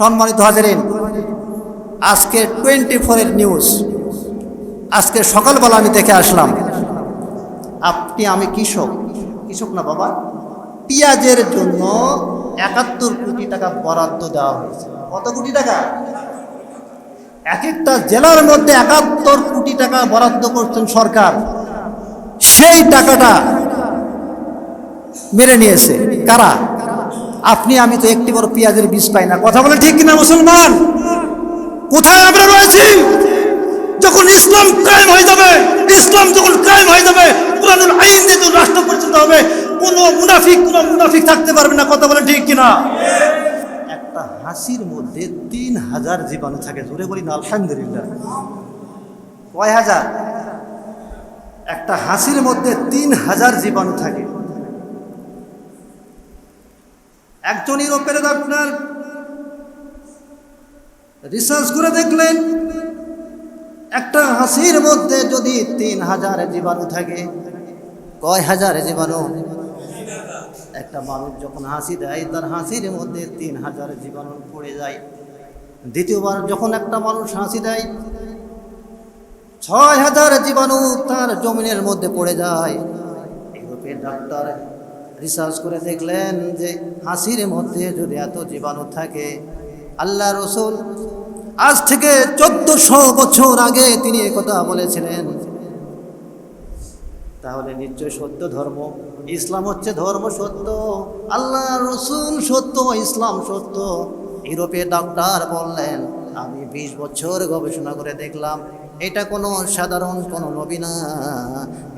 সম্মানিত হাজারিন, আজকে টোয়েন্টি ফোরের নিউজ। আজকে সকালবেলা আমি দেখে আসলাম, আপনি, আমি কৃষক। কৃষক না বাবা? পেঁয়াজের জন্য একাত্তর কোটি টাকা বরাদ্দ দেওয়া হয়েছে। কত কোটি টাকা? এক একটা জেলার মধ্যে একাত্তর কোটি টাকা বরাদ্দ করছেন সরকার। সেই টাকাটা মেরে নিয়েছে কারা? আপনি, আমি তো একটি বড় পেঁয়াজের বীজ পাই না। কথা বলে ঠিক কিনা মুসলমান? কোথায় আমরা রয়েছি? যখন ইসলাম কায়েম হয়ে যাবে, ইসলাম যখন কায়েম হয়ে যাবে, কোরআনুল আইন দিয়ে রাষ্ট্র পরিচালিত হবে, কোনো মুনাফিক কোনো মুনাফিক থাকতে পারবে না। কথা বলে ঠিক কিনা? একটা হাসির মধ্যে তিন হাজার জীবাণু থাকে। জোরে বলি না, আলহামদুলিল্লাহ। কয় হাজার? একটা হাসির মধ্যে তিন হাজার জীবাণু থাকে। একজন ইউরোপের আপনার রিসার্চ করে দেখলেন। একটা হাসির মধ্যে যদি তিন হাজার জীবাণু থাকে, কয় হাজার জীবাণু? একটা মানুষ যখন হাসি দেয়, তার হাসির মধ্যে তিন হাজার জীবাণু পড়ে যায়। দ্বিতীয়বার যখন একটা মানুষ হাসি দেয়, ছয় হাজার জীবাণু তার জমিনের মধ্যে পড়ে যায়। ইউরোপের ডাক্তার রিসার্চ করে দেখলেন যে হাসির মধ্যে যদি এত জীবাণু থাকে, আল্লাহ রসুল আজ থেকে চোদ্দশো বছর আগে তিনি কথা বলেছিলেন। তাহলে নিশ্চয় সত্য ধর্ম? ইসলাম হচ্ছে ধর্ম সত্য। আল্লাহ রসুল সত্য, ইসলাম সত্য। ইউরোপে ডাক্তার বললেন, আমি বিশ বছর গবেষণা করে দেখলাম এটা কোনো সাধারণ কোনো নবী না,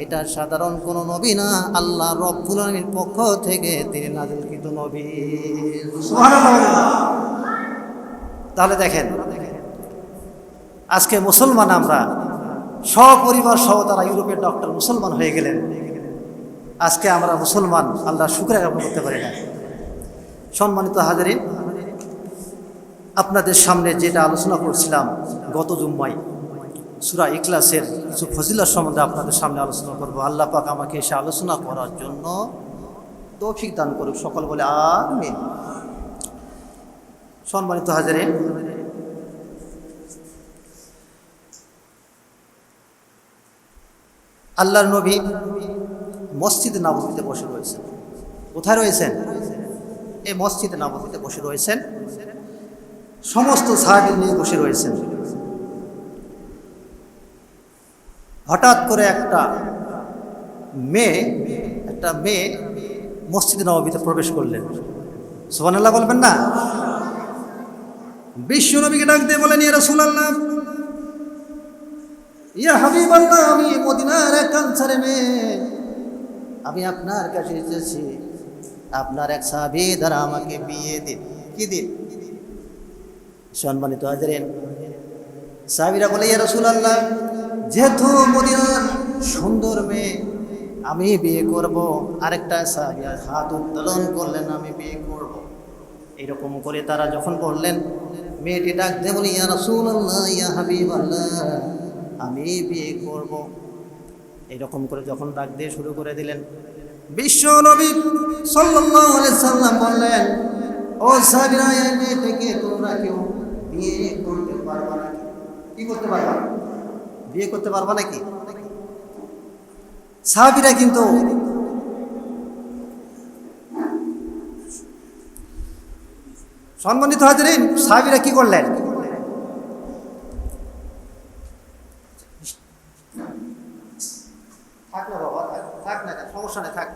এটা সাধারণ কোনো নবী না। আল্লাহ রব্বুল আলামিনের পক্ষ থেকে তিনি নাজিলকৃত নবী। তাহলে দেখেন, আজকে মুসলমান আমরা, সপরিবার সহ তারা ইউরোপের ডক্টর মুসলমান হয়ে গেলেন। আজকে আমরা মুসলমান, আল্লাহ শুক্র জ্ঞাপন করতে পারি না। সম্মানিত হাজারিন, আপনাদের সামনে যেটা আলোচনা করছিলাম গত জুম্মাই সুরা ইকলাসের কিছু ফজিলার সম্বন্ধে আপনাদের সামনে আলোচনা করব। আল্লাহ পাক আমাকে এসে আলোচনা করার জন্য তৌফিক দান করুক। সকল বলে আমিন। সম্মানিত হাজারিন আল্লাহর নবী মসজিদে নবমীতে বসে রয়েছেন। কোথায় রয়েছেন? এই মসজিদে নবমীতে বসে রয়েছেন। সমস্ত সাহাবি নিয়ে বসে রয়েছেন। হঠাৎ করে একটা মেয়ে একটা মেয়ে মসজিদে নবমীতে প্রবেশ করলেন। সোহানাল্লাহ বলবেন না? বিশ্ব নবীকে ডাক দিয়ে বলেন, ইয়া রাসূলুল্লাহ, ইয়া হাবিব আল্লাহ আমি মদিনার এক কাঞ্চারে মেয়ে। আমি আপনার কাছে এসেছি। আপনার এক সাহাবি দ্বারা আমাকে বিয়ে দিন। কি দিন? সম্মানিত হাজারেন, সাহাবিরা বলে, ইয়া রাসূলুল্লাহ যেহেতু মদিনার সুন্দর মেয়ে, আমি বিয়ে করব। আরেকটা সাহাবি হাত উত্তোলন করলেন, আমি বিয়ে করব। এরকম করে তারা যখন বললেন, মেয়েটি ডাক দে বলি, ইয়া রাসূলুল্লাহ, ইয়া হাবিব আল্লাহ আমি বিয়ে করব। এরকম করে যখন ডাক দিয়ে শুরু করে দিলেন, বিশ্ব নবী সাল্লাল্লাহু আলাইহি সাল্লাম বললেন, ও সাহাবীরা, এই মেয়েটিকে তোমরা কেউ বিয়ে করতে পারবা নাকি? কি করতে পারবা? বিয়ে করতে পারব নাকি? সাহাবিরা কিন্তু সম্মানিত হাজারিন, সাহাবিরা কি করলেন? থাক না বাবা, থাক না সমস্যা নেই, থাক।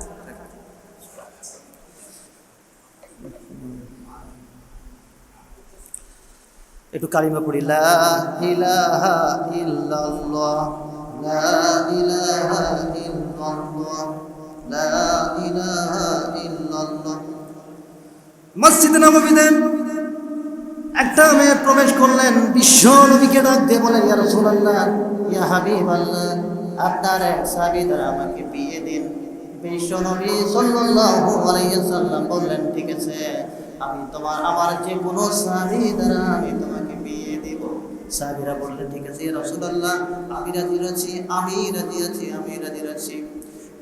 একটু কালিমা পড়ি, লা ইলাহা লা মসজিদ একটা মেয়ে প্রবেশ করলেন, বিশ্ব নবীকে ডাক দিয়ে বলেন, ইয়া রাসূলুল্লাহ, ইয়া আপনার আমাকে বিয়ে দিন। বিশ্ব সাল্লাল্লাহু আলাইহি সাল্লাম বললেন, ঠিক আছে, আমি তোমার, আমার যে কোনো সাহাবী আমি দেব সাহাবীরা বললেন, ঠিক আছে রাসূলুল্লাহ, আমি রাজি আছি আমি রাজি আছি, আমি রাজি আছি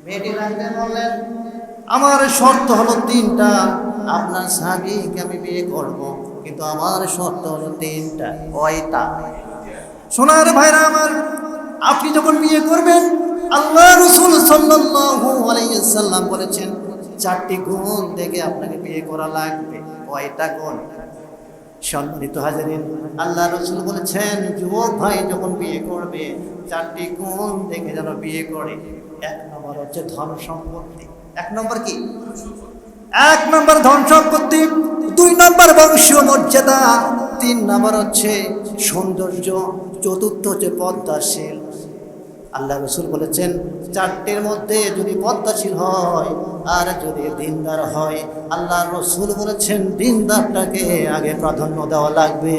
মেয়েটি রাখতে বললেন, আমার শর্ত হলো তিনটা, আপনার স্বামীকে আমি বিয়ে করব, কিন্তু আমার শর্ত হলো তিনটা, কয়টা? সোনার ভাইরা আমার, আপনি যখন বিয়ে করবেন আল্লাহ রসুল সাল্লাম বলেছেন, চারটি গুণ দেখে আপনাকে বিয়ে করা লাগবে, কয়টা গুণ? সম্মানিত হাজারিন, আল্লাহ রসুল বলেছেন, যুবক ভাই যখন বিয়ে করবে, চারটি গুণ দেখে যেন বিয়ে করে। এক নম্বর হচ্ছে ধন সম্পত্তি। এক নম্বর কি? এক নম্বর ধন সম্পত্তি, দুই নম্বর বংশ মর্যাদা, তিন নম্বর হচ্ছে সৌন্দর্য, চতুর্থ হচ্ছে পদ্মাশীল। আল্লাহ রসুল বলেছেন, চারটের মধ্যে যদি পদ্মাশীল হয় আর যদি দিনদার হয়, আল্লাহ রসুল বলেছেন দিনদারটাকে আগে প্রাধান্য দেওয়া লাগবে।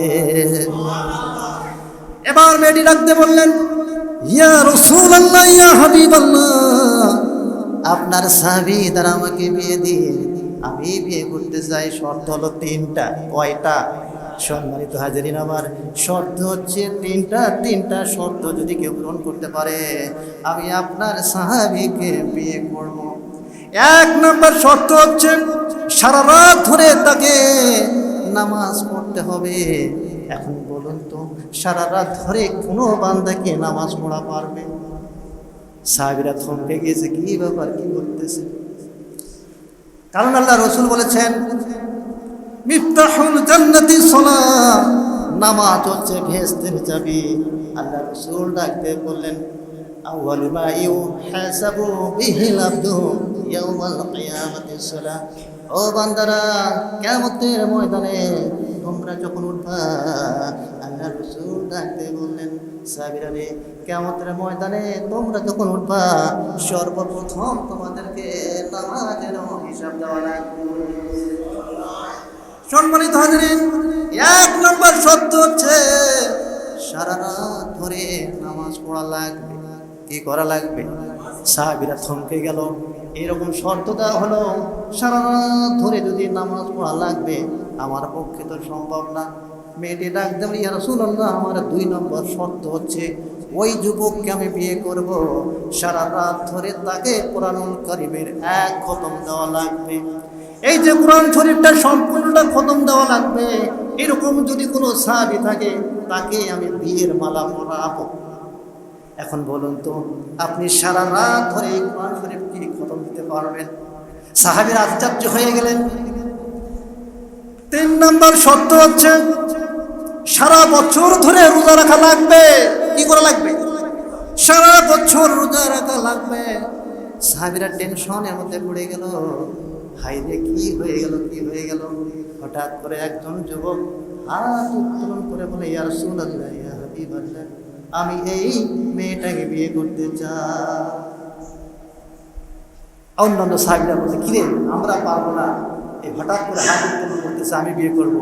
এবার মেয়েটি ডাকতে বললেন, ইয়া রসুল আল্লাহ ইয়া হাবিব আপনার সাবি দ্বারা আমাকে বিয়ে দিয়ে, আমি বিয়ে করতে চাই শর্ত হলো তিনটা, কয়টা? সম্মানিত হাজারিন, আমার শর্ত হচ্ছে তিনটা তিনটা শর্ত যদি কেউ পূরণ করতে পারে, আমি আপনার সাহাবিকে বিয়ে করব। এক নম্বর শর্ত হচ্ছে সারা রাত ধরে তাকে নামাজ পড়তে হবে। এখন বলুন তো, সারা রাত ধরে কোনো বান্দাকে নামাজ পড়া পারবে? সাহাবিরা থমকে গিয়েছে, কি ব্যাপার, কি করতেছে? কারণ আল্লাহ রসুল বলেছেন মিফতাহুল জান্নাতি সালাহ নামাজ হচ্ছে ভেস্তের চাবি। আল্লাহ রসুল ডাকতে বললেন, আউয়াল মা ইউহাসাবু বিহিল আবদু ইয়াউমাল কিয়ামাতি সালাহ। ও বান্দারা, কিয়ামতের ময়দানে তোমরা যখন উঠবা, আল্লাহ রসুল ডাকতে বললেন, সাবিরা রে কেমতের ময়দানে তোমরা যখন উঠবা, সর্বপ্রথম তোমাদেরকে নামাজের হিসাব দেওয়া লাগবে। সম্মানিত হাজরিন, এক নম্বর সত্য হচ্ছে সারা রাত ধরে নামাজ পড়া লাগবে। কি করা লাগবে? সাহাবিরা থমকে গেল। এরকম শর্ত দেওয়া হলো, সারা রাত ধরে যদি নামাজ পড়া লাগবে, আমার পক্ষে তো সম্ভব না। মেয়েটি ডাক দেবেন ইয়া রাসূলুল্লাহ, আমার দুই নম্বর শর্ত হচ্ছে, ওই যুবককে আমি বিয়ে করব। সারা রাত ধরে তাকে কোরআনুল কারিমের এক খতম দেওয়া লাগবে। এই যে কোরআন শরীফটা সম্পূর্ণটা খতম দেওয়া লাগবে, এরকম যদি কোনো সাহাবি থাকে, তাকে আমি বিয়ের মালা পরাবো। এখন বলুন তো, আপনি সারা রাত ধরে এই কোরআন শরীফ কি খতম দিতে পারবেন। সাহাবির আশ্চর্য হয়ে গেলেন। তিন নম্বর শর্ত হচ্ছে, সারা বছর ধরে রোজা রাখা লাগবে। কি করা লাগবে? সারা বছর রোজা রাখা লাগবে। সাহাবিরা টেনশনের মধ্যে পড়ে গেল। হাইরে কি হয়ে গেল, কি হয়ে গেল? হঠাৎ করে একজন যুবক হাত উত্তোলন করে বলে ইয়ার ইয়া হাবিবাল্লাহ, আমি এই মেয়েটাকে বিয়ে করতে চাই। অন্যান্য সাহেবরা বলছে কিরে আমরা পারব না। এই হঠাৎ করে হাত উত্তোলন করতেছে, আমি বিয়ে করব।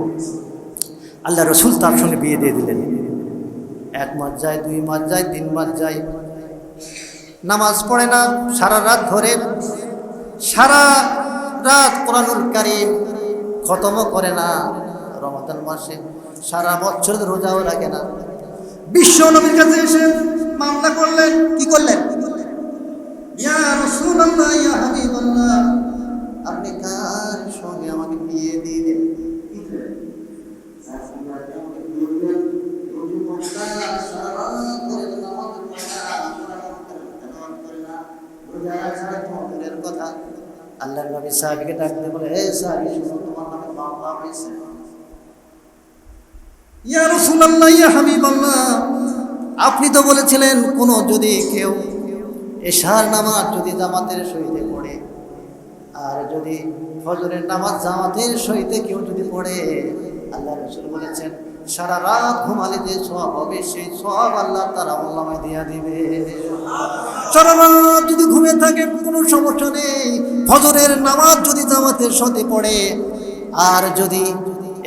আল্লাহ রসুল তার সঙ্গে বিয়ে দিয়ে দিলেন। এক মাস যায় দুই মাস যায় তিন মাস যায় নামাজ পড়ে না, সারা রাত ধরে। সারা রাত কোরআনুল কারিম খতমও করে না। রমাদান মাসে সারা বছর রোজাও রাখে না। বিশ্ব নবীর কাছে এসে মামলা করলেন, কি করলেন? আপনি কার সঙ্গে আমাকে বিয়ে দিয়ে দিলেন? আল্লাহ নবী সাহাবিকে ডাকতে বলে হে সাহাবি, শুনো, তোমার নামে মামলা হয়েছে। ইয়া রাসূলুল্লাহ, ইয়া হাবিবাল্লাহ, আপনি তো বলেছিলেন, কোনো যদি কেউ এশার নামাজ যদি জামাতের সহিতে পড়ে, আর যদি ফজরের নামাজ জামাতের সহিতে কেউ যদি পড়ে আল্লাহ রসুল বলেছেন সারা রাত ঘুমালে যে সব হবে, সেই সব আল্লাহ তার আমলামায় দিয়া দিবে। সারা রাত যদি ঘুমিয়ে থাকে, কোনো সমস্যা নেই। ফজরের নামাজ যদি জামাতের সাথে পড়ে, আর যদি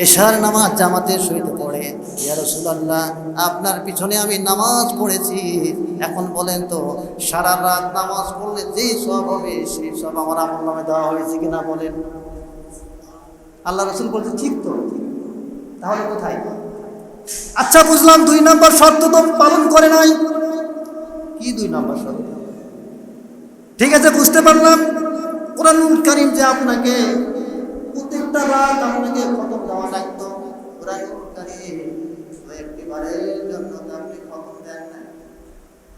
এশার নামাজ জামাতের সহিতে পড়ে, ইয়া রাসূলুল্লাহ, আপনার পিছনে আমি নামাজ পড়েছি। এখন বলেন তো, সারা রাত নামাজ পড়লে যেই সব হবে, সেই সব আমার আমল নামে দেওয়া হয়েছে কিনা বলেন। আল্লাহ রসুল বলছে, ঠিক তো। তাহলে কোথায়? আচ্ছা বুঝলাম, দুই নম্বর শর্ত তো পালন করে নাই। কি দুই নম্বর শর্ত? ঠিক আছে, বুঝতে পারলাম। কোরআনুল কারিম যে আপনাকে প্রত্যেকটা রাত আপনাকে খতম দেওয়া লাগতো একটি বারের জন্য আপনি খতম দেন না।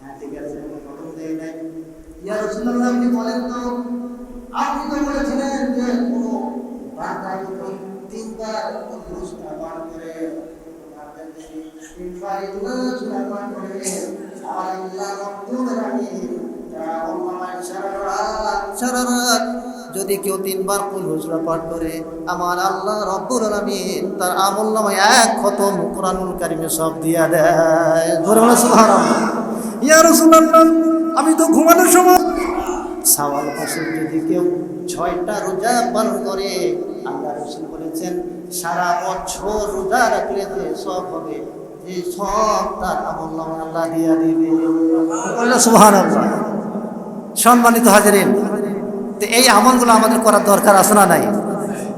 হ্যাঁ ঠিক আছে খতম দেয় নাই। ইয়া রাসূলুল্লাহ, আপনি বলেন তো, আপনি তো বলেছিলেন যে কোন তিনবার কুদুস যদি কেউ তিনবার কুল হুজরা পাঠ করে, আমার আল্লাহ রব্বুল আলামিন তার আমল নামায় এক খতম কোরআনুল কারিমে সব দিয়া দেয়। ইয়া রাসূলুল্লাহ, আমি তো ঘুমানোর সময় সাওয়াল বছর যদি কেউ ছয়টা রোজা পালন করে, আল্লাহ রসুল বলেছেন, সারা বছর রোজা রাখলে যে সব হবে যে সব তার আমল আল্লাহ সম্মানিত হাজারিন, তো এই আমলগুলো আমাদের করার দরকার আছে না নাই?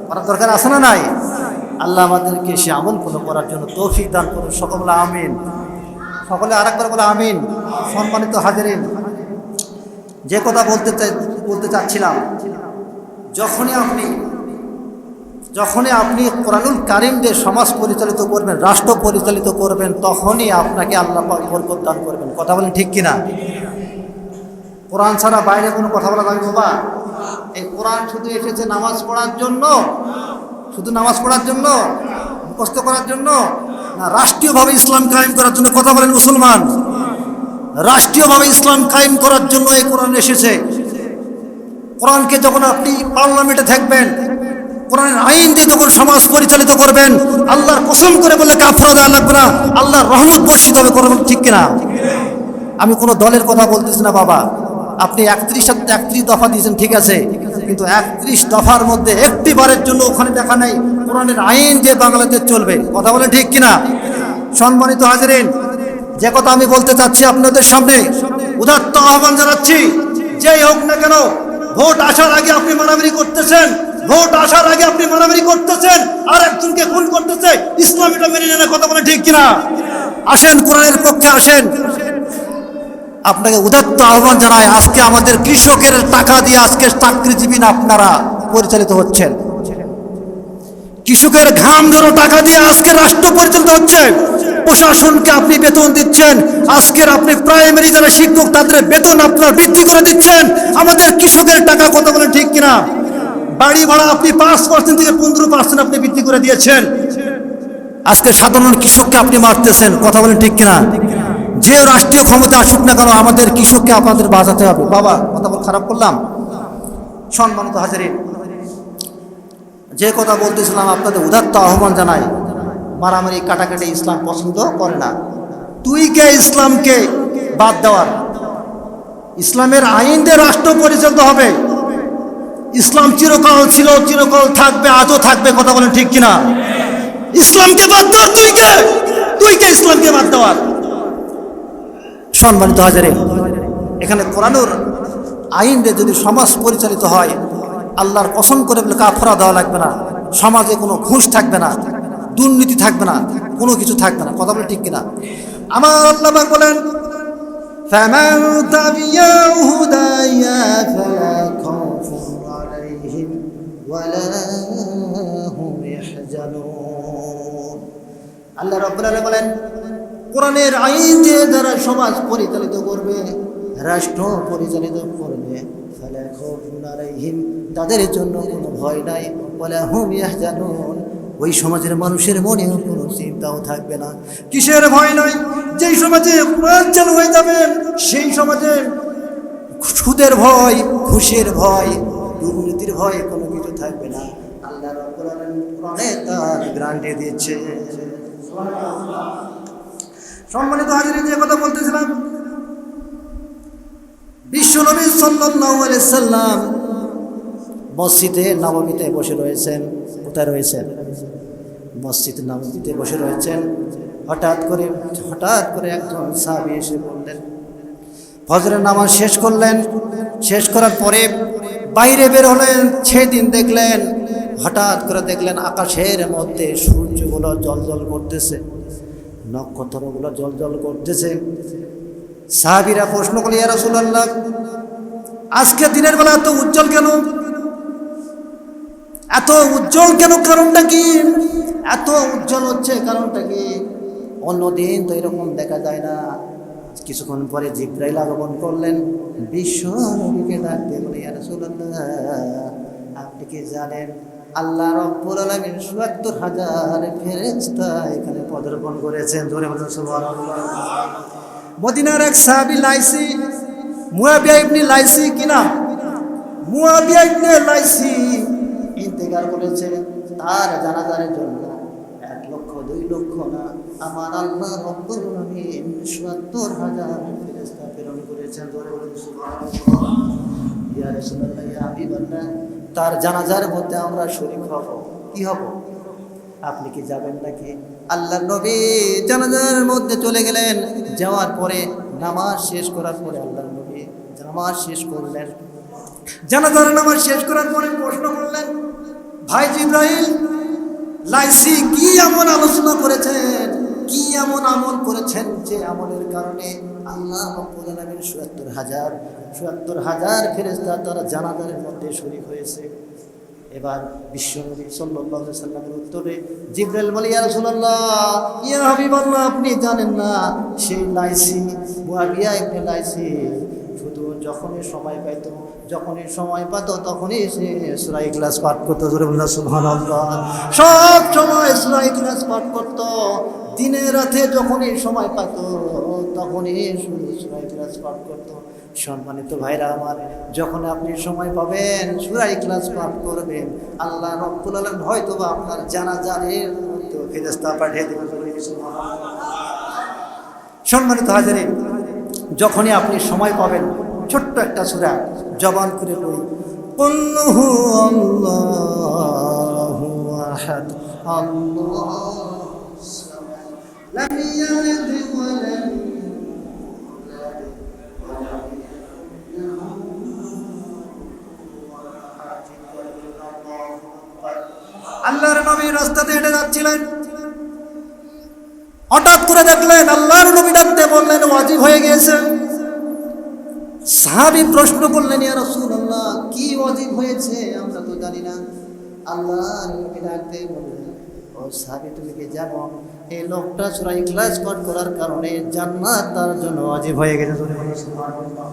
করার দরকার আছে না নাই? আল্লাহ আমাদেরকে সে আমলগুলো করার জন্য তৌফিক দান করুন। সকলে আমিন। সকলে আর একবার বলে আমিন। সম্মানিত হাজারিন, যে কথা বলতে চাই বলতে চাচ্ছিলাম, যখনই আপনি যখনই আপনি কোরআনুল কারিম দিয়ে সমাজ পরিচালিত করবেন, রাষ্ট্র পরিচালিত করবেন, তখনই আপনাকে আল্লাহ বরকত দান করবেন। কথা বলেন ঠিক কিনা? কোরআন ছাড়া বাইরে কোনো কথা বলা যাবে বাবা? এই কোরআন শুধু এসেছে নামাজ পড়ার জন্য? শুধু নামাজ পড়ার জন্য? মুখস্থ করার জন্য? না, রাষ্ট্রীয়ভাবে ইসলাম কায়েম করার জন্য? কথা বলেন মুসলমান। রাষ্ট্রীয়ভাবে ইসলাম কায়েম করার জন্য এই কোরআন এসেছে। কোরআনকে যখন আপনি পার্লামেন্টে থাকবেন কোরআনের আইন দিয়ে যখন সমাজ পরিচালিত করবেন, আল্লাহর কসম করে বলে কাফরা দেওয়া লাগবে না, আল্লাহর রহমত বর্ষিত হবে করবেন, ঠিক কিনা? আমি কোনো দলের কথা বলতেছি না, বাবা। আপনি একত্রিশ একত্রিশ দফা দিয়েছেন, ঠিক আছে। কিন্তু একত্রিশ দফার মধ্যে একটি বারের জন্য ওখানে দেখা নেই, কোরআনের আইন যে বাংলাদেশ চলবে। কথা বলেন ঠিক কিনা? সম্মানিত হাজারিন, যে কথা আমি বলতে চাচ্ছি আপনাদের সামনে, উদাত্ত আহ্বান জানাচ্ছি। যেই হোক না কেন, ভোট আসার আগে আপনি মারামারি করতেছেন। ভোট আসার আগে আপনি মারামারি করতেছেন, আর একজনকে খুন করতেছে, ইসলাম এটা মেনে নেওয়ার কথা বলে ঠিক কিনা? আসেন, কোরআনের পক্ষে আসেন। আপনাকে উদাত্ত আহ্বান জানায় আজকে আমাদের কৃষকের টাকা দিয়ে আজকে চাকরিজীবী আপনারা পরিচালিত হচ্ছেন। কৃষকের ঘাম ধরো টাকা দিয়ে আজকে রাষ্ট্র পরিচালিত হচ্ছে। প্রশাসনকে আপনি বেতন দিচ্ছেন, আজকের আপনি প্রাইমারি যারা শিক্ষক, তাদের বেতন আপনার বৃদ্ধি করে দিচ্ছেন। আমাদের কৃষকের টাকা কত বলেন ঠিক কিনা? বাড়ি ভাড়া আপনি পাঁচ পার্সেন্ট থেকে পনেরো পার্সেন্ট আপনি বৃদ্ধি করে দিয়েছেন। আজকে সাধারণ কৃষককে আপনি মারতেছেন, কথা বলেন ঠিক কিনা? যে রাষ্ট্রীয় ক্ষমতা আসুক না কেন, আমাদের কৃষককে আপনাদের বাঁচাতে হবে। বাবা, কথা বল, খারাপ করলাম? সম্মানিত হাজারিন, যে কথা বলতেছিলাম, আপনাদের উদাত্ত আহ্বান জানাই। মারামারি, কাটাকাটি ইসলাম পছন্দ করে না। তুই কে ইসলামকে বাদ দেওয়ার? ইসলামের আইন দিয়ে রাষ্ট্র পরিচালিত হবে। ইসলাম চিরকাল ছিল চিরকাল থাকবে আজও থাকবে কথা বলেন ঠিক কিনা ইসলামকে বাদ দেওয়ার তুই কে তুই কে ইসলামকে বাদ দেওয়ার সম্মানিত হাজারে এখানে কোরআনুর আইন দিয়ে যদি সমাজ পরিচালিত হয় আল্লাহর কসম করে বলে কাফরা দেওয়া লাগবে না সমাজে কোনো ঘুষ থাকবে না দুর্নীতি থাকবে না কোনো কিছু থাকবে না কথা বলে ঠিক কিনা আমার আল্লাহ পাক বলেন فمن تبع هداي فلا خوف عليهم ولا هم يحزنون আল্লাহ রব্বুল আলামিন বলেন কোরআনের আইন দিয়ে যারা সমাজ পরিচালিত করবে রাষ্ট্র পরিচালিত করবে ফলে খাউফুন আলাইহিম তাদের জন্য কোনো ভয় নাই বলে হুম ইয়াহজানুন ওই সমাজের মানুষের মনে কোনো চিন্তাও থাকবে না কিসের ভয় নয় যেই সমাজে কোরআন চালু হয়ে যাবে সেই সমাজে সুদের ভয় ঘুষের ভয় দুর্নীতির ভয় কোনো কিছু থাকবে না। আল্লাহ দিচ্ছে যে কথা বলতেছিলাম। মসজিদে নবমীতে বসে রয়েছেন। কোথায় রয়েছেন? মসজিদ নবমীতে বসে রয়েছেন। হঠাৎ করে হঠাৎ করে একজন সাহাবী এসে বললেন, ফজরের নামাজ শেষ করলেন। শেষ করার পরে বাইরে বের হলেন, সেদিন দেখলেন, হঠাৎ করে দেখলেন আকাশের মধ্যে সূর্যগুলো জল জল করতেছে, নক্ষত্রগুলো জল করতেছে। সাহাবিরা প্রশ্ন করলে ইয়া রাসূলুল্লাহ, আজকে দিনের বেলা এত উজ্জ্বল কেন? এত উজ্জ্বল কেন কারণটা কি? এত উজ্জ্বল হচ্ছে কারণটা কি? অন্যদিন তো এরকম দেখা যায় না। কিছুক্ষণ পরে জিব্রাইল আগমন করলেন। বিশ্ব নবীকে ডাকতে বলে আপনি কি জানেন, আল্লাহ রব্বুল আলামিন ৭৪ হাজার ফেরেশতা এখানে পদার্পণ করেছেন? ধরে বলেন, সুবহানাল্লাহ। মদিনার এক সাহাবী লাইসি, মুয়াবিয়া ইবনে লাইসি কি নাম? মুয়াবিয়া ইবনে লাইসি ইন্তেকাল করেছে, তার জানাজারের জন্য। দুই লক্ষ না। আমার আল্লাহ রব্বুল আলামিন ৭৪ হাজার ফেরেশতা প্রেরণ করেছেন। ধরে বলেন তার জানাজার মধ্যে আমরা শরীক হব। কি হব? আপনি কি যাবেন নাকি? আল্লাহ নবী জানাজার মধ্যে চলে গেলেন। যাওয়ার পরে নামাজ শেষ করার পরে আল্লাহ নবী নামাজ শেষ করলেন। জানাজার নামাজ শেষ করার পরে প্রশ্ন করলেন, ভাই জিব্রাহিল লাইসি কি এমন আলোচনা করেছেন? কি এমন আমল করেছেন যে আমলের কারণে আল্লাহ রব্বুল ৭৪ হাজার ৭৪ হাজার ফেরেশতা তারা জানাজারের মধ্যে শরীক হয়েছে। এবার বিশ্বনবী আলাইহি সাল্লামের উত্তরে জিব্রাইল বলে, ইয়া রাসূলুল্লাহ, ইয়া হাবিবাল্লাহ, আপনি জানেন না, সেই লাইসি মুয়াবিয়া ইবনে লাইসি যখনই সময় পাইতো, যখনই সময় পাত, তখনই সে সূরা ক্লাস পাঠ করতো। জোরে বলুন সুবহানাল্লাহ। সব সময় সূরা ইখলাস পাঠ করতো। দিনে রাতে যখনই সময় পাতো তখনই শুধু সূরা ইখলাস পাঠ করতো। সম্মানিত ভাইরা আমার, যখন আপনি সময় পাবেন সুরাই ক্লাস পাঠ করবেন, আল্লাহ রব্বুল আলামিন হয়তো বা আপনার জানাজারের মধ্যে ফেরেশতা পাঠিয়ে দেবেন। সম্মানিত হাজারে যখনই আপনি সময় পাবেন ছোট্ট একটা সুরা জবান করে পড়ি কুল্লুহু আল্লাহু আল্লাহর নবী রাস্তাতে হেঁটে যাচ্ছিলেন হঠাৎ করে দেখলেন আল্লাহর নবী ডাকতে বললেন ওয়াজিব হয়ে গিয়েছে সাহাবি প্রশ্ন করলেন, ইয়া রাসূলুল্লাহ, কি ওয়াজিব হয়েছে? আমরা তো জানি না। আল্লাহ নবী ডাকতে বললেন, ও সাহাবি, তুমি কি জানো, এই লোকটা সূরা ইখলাস পাঠ করার কারণে জান্নাত তার জন্য ওয়াজিব হয়ে গেছে? সুবহানাল্লাহ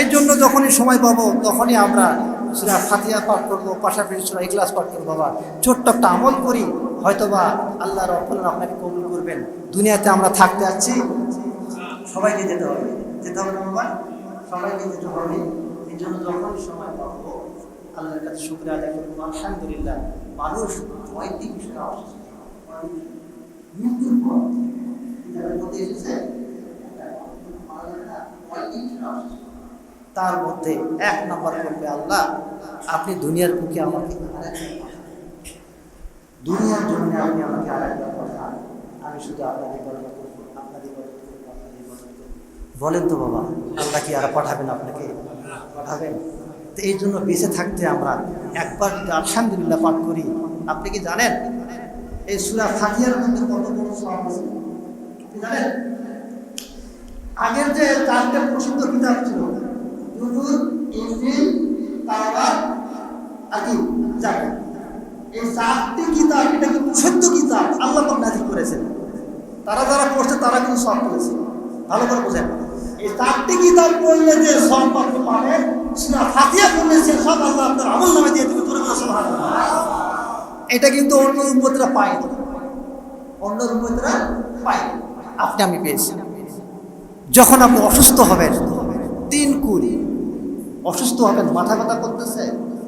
এই জন্য যখনই সময় পাবো, তখনই আমরা সুরা ফাতিহা পাঠ করব, পাশাপাশি সুরা ইখলাস পাঠ করব। বাবা ছোট্ট একটা আমল করি, হয়তোবা আল্লাহ রব্বুল আপনাকে কবুল করবেন। দুনিয়াতে আমরা থাকতে যাচ্ছি। সবাইকে যেতে হবে। যেতে হবে বাবা? সবাইকে যেতে হবে। এই জন্য যখন সময় পাবো, আল্লাহর কাছে শুক্রিয়া আদায় করব। আলহামদুলিল্লাহ, মানুষ পঁয়ত্রিশ বিষয়ে অসুস্থ। মৃত্যুর তার মধ্যে এক নম্বর করবে আল্লাহ, আপনি দুনিয়ার বুকে আমাকে দুনিয়ার জন্য আপনি আমাকে আর আমি শুধু আপনার ইবাদত করব আপনার ইবাদত করব আপনার ইবাদত করব বলেন তো বাবা আল্লাহ কি আর পাঠাবেন আপনাকে? পাঠাবেন? তো এই জন্য বেঁচে থাকতে আমরা একবার যদি আলহামদুলিল্লাহ পাঠ করি, আপনি কি জানেন? এই সুরা ফাতিহার মধ্যে কত বড় জানেন? আগের যে চারটে প্রসিদ্ধ কিতাব ছিল জুবুর ইনজিল, তাওরাত, আদি জাবুর এই চারটি কিতাব, এটা কিন্তু সত্য কিতাব? আল্লাহ নাজিল করেছেন। তারা যারা পড়ছে, তারা কিন্তু সব করেছে ভালো করে বোঝেন। এই চারটি কিতাব পড়লে যে সব আপনি পাবেন সেটা ফাতিহা পড়লে সে সব আল্লাহ আপনার আমল নামে দিয়ে দেবে তোরে এটা কিন্তু অন্য উন্মতরা পায় না। অন্য উন্মতরা পায়। আপনি আমি পেয়েছি। যখন আপনি অসুস্থ হবেন, তিন কুল। অসুস্থ হবেন, মাথা ব্যথা করতেছে,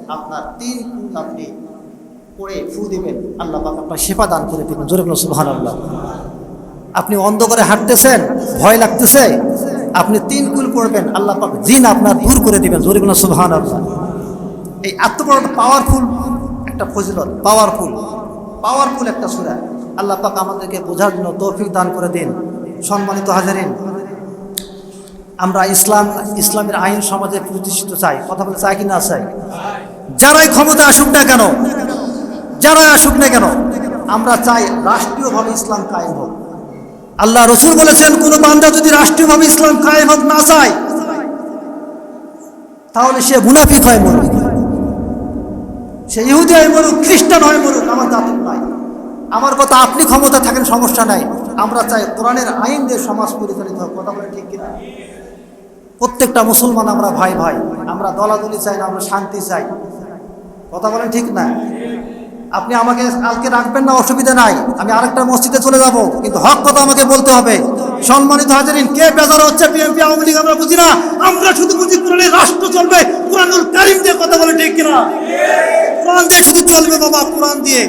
আপনার তিন কুল আপনি পড়ে ফু দিবেন। আল্লাহ পাক আপনার সেবা দান করে দেবেন। জোরে সুবহান আল্লাহ আপনি অন্ধকারে হাঁটতেছেন, ভয় লাগতেছে আপনি তিন কুল পড়বেন আল্লাহ পাক জিন আপনার দূর করে দিবেন। জোরে বলো সুবহান আল্লাহ এই এত পাওয়ারফুল একটা ফজিলত পাওয়ারফুল পাওয়ারফুল একটা সুরা। আল্লাহ পাক আমাদেরকে বোঝার জন্য তৌফিক দান করে দিন। সম্মানিত হাজারিন, আমরা ইসলাম, ইসলামের আইন সমাজে প্রতিষ্ঠিত চাই। কথা বলে চাই কি না চাই? যারাই ক্ষমতা আসুক না কেন, যারাই আসুক না কেন, আমরা চাই রাষ্ট্রীয়ভাবে ইসলাম কায়েম হোক। আল্লাহ রসুল বলেছেন, কোনো বান্দা যদি রাষ্ট্রীয়ভাবে ইসলাম কায়েম হোক না চায়, তাহলে সে মুনাফিক হয় মনে সে ইহুদি হয়ে মরুক, খ্রিস্টান হয় মরুক, আমার দাঁত নাই। আমার কথা আপনি ক্ষমতা থাকেন, সমস্যা নাই। আমরা চাই কোরআনের আইন দিয়ে সমাজ পরিচালিত হোক, কথা বলে ঠিক কিনা? প্রত্যেকটা মুসলমান আমরা ভাই ভাই আমরা দলাদলি চাই না, আমরা শান্তি চাই। কথা বলেন ঠিক না? আপনি আমাকে কালকে রাখবেন না, অসুবিধা নাই। আমি আরেকটা মসজিদে চলে যাব। কিন্তু হক কথা আমাকে বলতে হবে। সম্মানিত হাজারিন, কে বেজার হচ্ছে বিএনপি, আওয়ামী লীগ আমরা বুঝি না। আমরা শুধু বুঝি কোরআনের রাষ্ট্র চলবে, কোরআনুল কারিম দিয়ে কথা বলে ঠিক কিনা? কোরআন দিয়ে শুধু চলবে বাবা, কোরআন দিয়ে।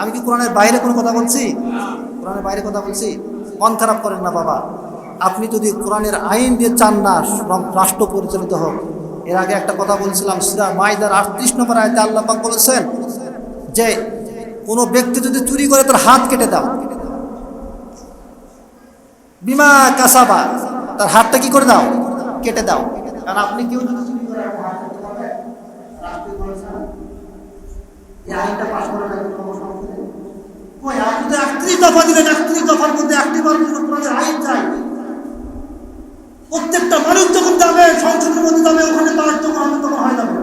আমি কি কোরআনের বাইরে কোনো কথা বলছি? কোরআনের বাইরে কথা বলছি? মন খারাপ করেন না বাবা। আপনি যদি কোরআনের আইন দিয়ে চান না রাষ্ট্র পরিচালিত হোক। এর আগে একটা কথা বলছিলাম, সিরা মাইদার আটত্রিশ নম্বর আয়তে আল্লাপাক বলেছেন যে কোনো ব্যক্তি যদি চুরি করে তার হাত কেটে দাও। বিমা কাসাবা, তার হাতটা কি করে দাও? কেটে দাও। কারণ আপনি কেউ একত্রিশ দফা দফার মধ্যে একটি প্রত্যেকটা মানুষ যখন যাবে, সংসদের মধ্যে যাবে, ওখানে তার যখন তখন হয়ে যাবে।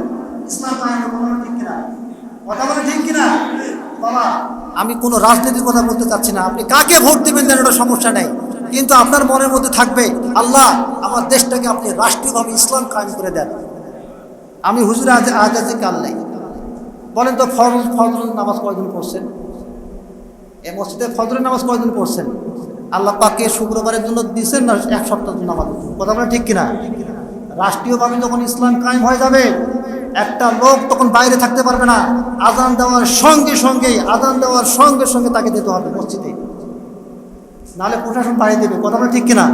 ইসলাম আইন ঠিক কিনা? কথা বলে ঠিক বাবা, আমি কোনো রাজনীতির কথা বলতে চাচ্ছি না। আপনি কাকে ভোট দেবেন যেন ওটা সমস্যা নেই। কিন্তু আপনার মনের মধ্যে থাকবে, আল্লাহ আমার দেশটাকে আপনি রাষ্ট্রীয়ভাবে ইসলাম কায়েম করে দেন। আমি হুজুর আজ আজ আজ কাল নেই। বলেন তো ফজল ফজল নামাজ কয়দিন পড়ছেন? এই মসজিদে ফজরের নামাজ কয়দিন পড়ছেন? আল্লাহ পাকে শুক্রবারের জন্য দিয়েছেন না এক সপ্তাহের নামাজ? কথা বলে ঠিক কিনা? রাষ্ট্রীয়ভাবে যখন ইসলাম কায়েম হয়ে যাবে একটা লোক তখন বাইরে থাকতে পারবে না। আজান দেওয়ার সঙ্গে সঙ্গেই, আজান দেওয়ার সঙ্গে সঙ্গে তাকে দিতে হবে মসজিদে। নাহলে প্রশাসন বাড়িয়ে দেবে, কথা বলে ঠিক কিনা?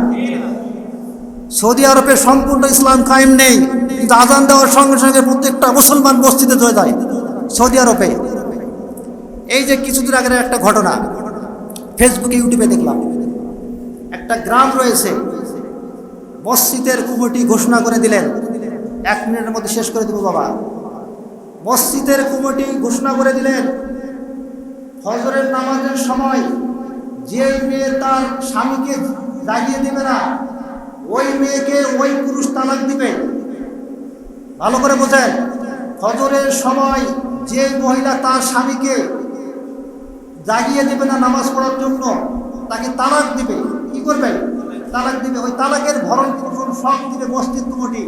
সৌদি আরবে সম্পূর্ণ ইসলাম কায়েম নেই, কিন্তু আজান দেওয়ার সঙ্গে সঙ্গে প্রত্যেকটা মুসলমান মসজিদে চলে যায়, সৌদি আরবে। এই যে কিছুদিন আগের একটা ঘটনা ফেসবুকে ইউটিউবে দেখলাম। একটা গ্রাম রয়েছে, মসজিদের কমিটি ঘোষণা করে দিলেন এক মিনিটের মধ্যে শেষ করে দেবো বাবা। মসজিদের কমিটি ঘোষণা করে দিলেন, ফজরের নামাজের সময় যে মেয়ে তার স্বামীকে জাগিয়ে দেবে না, ওই মেয়েকে ওই পুরুষ তালাক দিবে। ভালো করে বোঝেন, ফজরের সময় যে মহিলা তার স্বামীকে জাগিয়ে দেবে না নামাজ পড়ার জন্য, তাকে তালাক দিবে। কি করবে? তালাক দিবে। ওই তালাকের ভরণ পোষণ সব দিবে মসজিদ কমিটি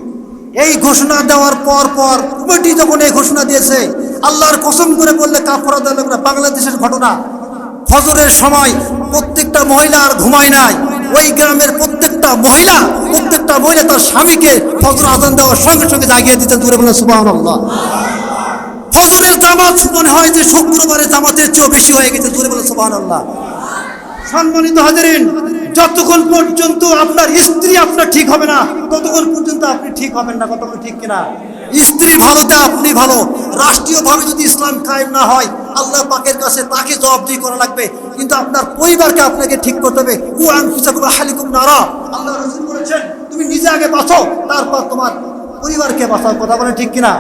এই ঘোষণা দেওয়ার পর পর কমিটি যখন এই ঘোষণা দিয়েছে, আল্লাহর কসম করে বললে কাপড়া না। বাংলাদেশের ঘটনা। ফজরের সময় প্রত্যেকটা মহিলা আর ঘুমায় নাই। ওই গ্রামের প্রত্যেকটা মহিলা প্রত্যেকটা মহিলা তার স্বামীকে ফজর আজান দেওয়ার সঙ্গে সঙ্গে জাগিয়ে দিতে দূরে বলে সুবাহ ফজরের জামাত মনে হয় যে শুক্রবারের জামাতের চেয়েও বেশি হয়ে গেছে, জোরে বলে আল্লাহ সম্মানিত হাজারিন যতক্ষণ পর্যন্ত আপনার স্ত্রী আপনার ঠিক হবে না, ততক্ষণ পর্যন্ত আপনি ঠিক হবেন না, কতক্ষণ ঠিক কিনা? স্ত্রী ভালো ভালোতে আপনি ভালো, রাষ্ট্রীয়ভাবে যদি ইসলাম কায়েম না হয়, আল্লাহ পাকের কাছে তাকে জবাবদিহি করা লাগবে। কিন্তু আপনার পরিবারকে আপনাকে ঠিক করতে হবে। কুয়ান ফুসাকুম আহালিকুম নারা। আল্লাহ রসুল বলেছেন, তুমি নিজে আগে বাঁচো, তারপর তোমার পরিবারকে বাঁচাও। কথা বলে ঠিক কিনা?